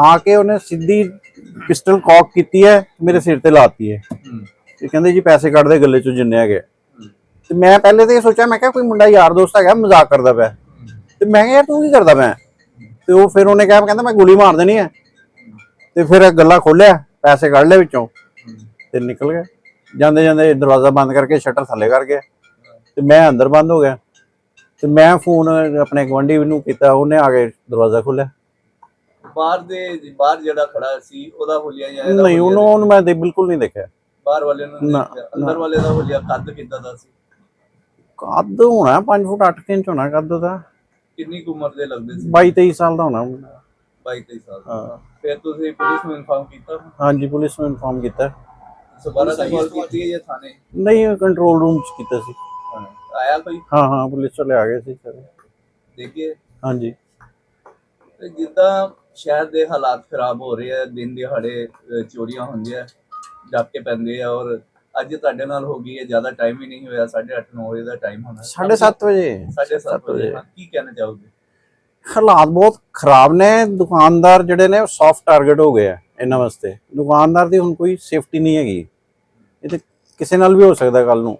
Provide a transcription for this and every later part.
ਆ ਕੇ ਉਹਨੇ ਸਿੱਧੀ ਪਿਸਟਲ ਕੌਕ ਕੀਤੀ ਹੈ ਮੇਰੇ ਸਿਰ ਤੇ ਲਾਤੀ ਹੈ। ਤੇ ਕਹਿੰਦੇ ਜੀ ਪੈਸੇ ਕੱਢ ਦੇ, ਗੱਲੇ ਚੋਂ ਜਿੰਨੇ ਹੈਗੇ ਤੇ ਮੈਂ ਪਹਿਲੇ ਤੇ ਇਹ ਸੋਚਿਆ, ਮੈਂ ਕਿਹਾ ਕੋਈ ਮੁੰਡਾ ਯਾਰ ਦੋਸਤ ਹੈਗਾ, ਮਜ਼ਾਕ ਕਰਦਾ ਪਿਆ। ਤੇ ਮੈਂ ਕਿਹਾ, ਯਾਰ ਤੂੰ ਕੀ ਕਰਦਾ ਮੈਂ ਤੇ ਉਹ ਫਿਰ ਉਹਨੇ ਕਿਹਾ, ਕਹਿੰਦਾ ਮੈਂ ਗੋਲੀ ਮਾਰ ਦੇਣੀ ਹੈ। ਤੇ ਫਿਰ ਇਹ ਗੱਲਾ ਖੋਲਿਆ ਪੈਸੇ ਕੱਢ ਲਏ ਵਿੱਚੋਂ। ਤੇ ਨਿਕਲ ਗਿਆ। ਜਾਂਦੇ ਜਾਂਦੇ ਦਰਵਾਜ਼ਾ ਬੰਦ ਕਰਕੇ ਸ਼ਟਰ ਥੱਲੇ ਕਰ ਗਿਆ। ਤੇ ਮੈਂ ਅੰਦਰ ਬੰਦ ਹੋ ਗਿਆ। ਤੇ ਮੈਂ ਫੋਨ ਆਪਣੇ ਗਵੰਡੀ ਨੂੰ ਕੀਤਾ, ਉਹਨੇ ਆ ਕੇ ਦਰਵਾਜ਼ਾ ਖੋਲਿਆ ਬਾਹਰ ਦੇ ਬਾਹਰ ਜਿਹੜਾ ਖੜਾ ਸੀ ਉਹਦਾ ਹੁਲੀਆ ਜਾਂ ਇਹਦਾ ਨਹੀਂ ਹੁਲੀਆ ਉਹਨੂੰ ਉਹਨੂੰ ਮੈਂ ਦੇ ਬਿਲਕੁਲ ਨਹੀਂ ਦੇਖਿਆ। ਬਾਹਰ ਵਾਲੇ ਨੂੰ ਨਹੀਂ ਨਾ, ਦੇਖਿਆ। ਅੰਦਰ ਵਾਲੇ ਦਾ ਹੁਲੀਆ ਕੱਦ ਕਿੱਦਾਂ ਦਾ ਸੀ? ਕੱਦ ਹੋਣਾ 5 ਫੁੱਟ 8 ਇੰਚ ਹੋਣਾ ਕੱਦ ਦਾ ਕਿੰਨੀ ਕੁ ਉਮਰ ਦੇ ਲੱਗਦੇ ਸੀ? 22 23 ਸਾਲ ਦਾ ਹੋਣਾ। 22 23 ਸਾਲ ਹਾਂ। ਫਿਰ ਤੁਸੀਂ ਪੁਲਿਸ ਨੂੰ ਇਨਫਾਰਮ ਕੀਤਾ? ਹਾਂਜੀ ਪੁਲਿਸ ਨੂੰ ਇਨਫਾਰਮ ਕੀਤਾ। ਸਵਾਰਾ ਦਾ ਕਾਲ ਕੀਤੀ ਹੈ ਜਾਂ ਥਾਣੇ? ਨਹੀਂ ਕੰਟਰੋਲ ਰੂਮ ਚ ਕੀਤਾ ਸੀ। ਆਇਆ ਕੋਈ? ਹਾਂ ਹਾਂ ਪੁਲਿਸ ਵਾਲੇ ਆ ਗਏ ਸੀ ਸਰ। ਦੇਖੇ ਹਾਂਜੀ। ਤੇ ਜਿੱਦਾਂ ਸ਼ਹਿਰ ਦੇ ਹਾਲਾਤ ਖਰਾਬ ਹੋ ਰਹੇ ਆ ਦਿਨ ਦਿਹਾੜੇ ਅਹ, ਚੋਰੀਆਂ ਹੁੰਦੀਆਂ ਡਾਕੇ ਪੈਂਦੇ ਆ ਔਰ ਅੱਜ ਤੁਹਾਡੇ ਨਾਲ ਹੋ ਗਈ ਹੈ ਜ਼ਿਆਦਾ ਟਾਈਮ ਹੀ ਨਹੀਂ ਹੋਇਆ 8:30 9 ਵਜੇ ਦਾ ਟਾਈਮ ਹੋਣਾ। 7:30 ਵਜੇ। 7:30 ਵਜੇ ਹਾਂ, ਕੀ ਕਹਿਣਾ ਚਾਹੋਗੇ? ਹਾਲਾਤ ਬਹੁਤ ਖਰਾਬ ਨੇ ਦੁਕਾਨਦਾਰ ਜਿਹੜੇ ਨੇ ਉਹ ਸੌਫਟ ਟਾਰਗੇਟ ਹੋ ਗਏ ਆ ਇਹਨਾਂ ਵਾਸਤੇ। ਦੁਕਾਨਦਾਰ ਦੀ ਹੁਣ ਕੋਈ ਸੇਫਟੀ ਨਹੀਂ ਹੈਗੀ। ਇਹ ਤੇ ਕਿਸੇ ਨਾਲ ਵੀ ਹੋ ਸਕਦਾ ਕੱਲ ਨੂੰ।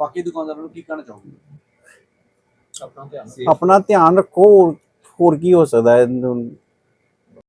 ਬਾਕੀ ਦੁਕਾਨਦਾਰਾਂ ਨੂੰ ਕੀ ਕਹਿਣਾ ਚਾਹੋਗੇ? ਆਪਣਾ ਧਿਆਨ ਆਪਣਾ ਧਿਆਨ ਰੱਖੋ ਹੋਰ- ਹੋਰ ਕੀ ਹੋ ਸਕਦਾ ਹੈ?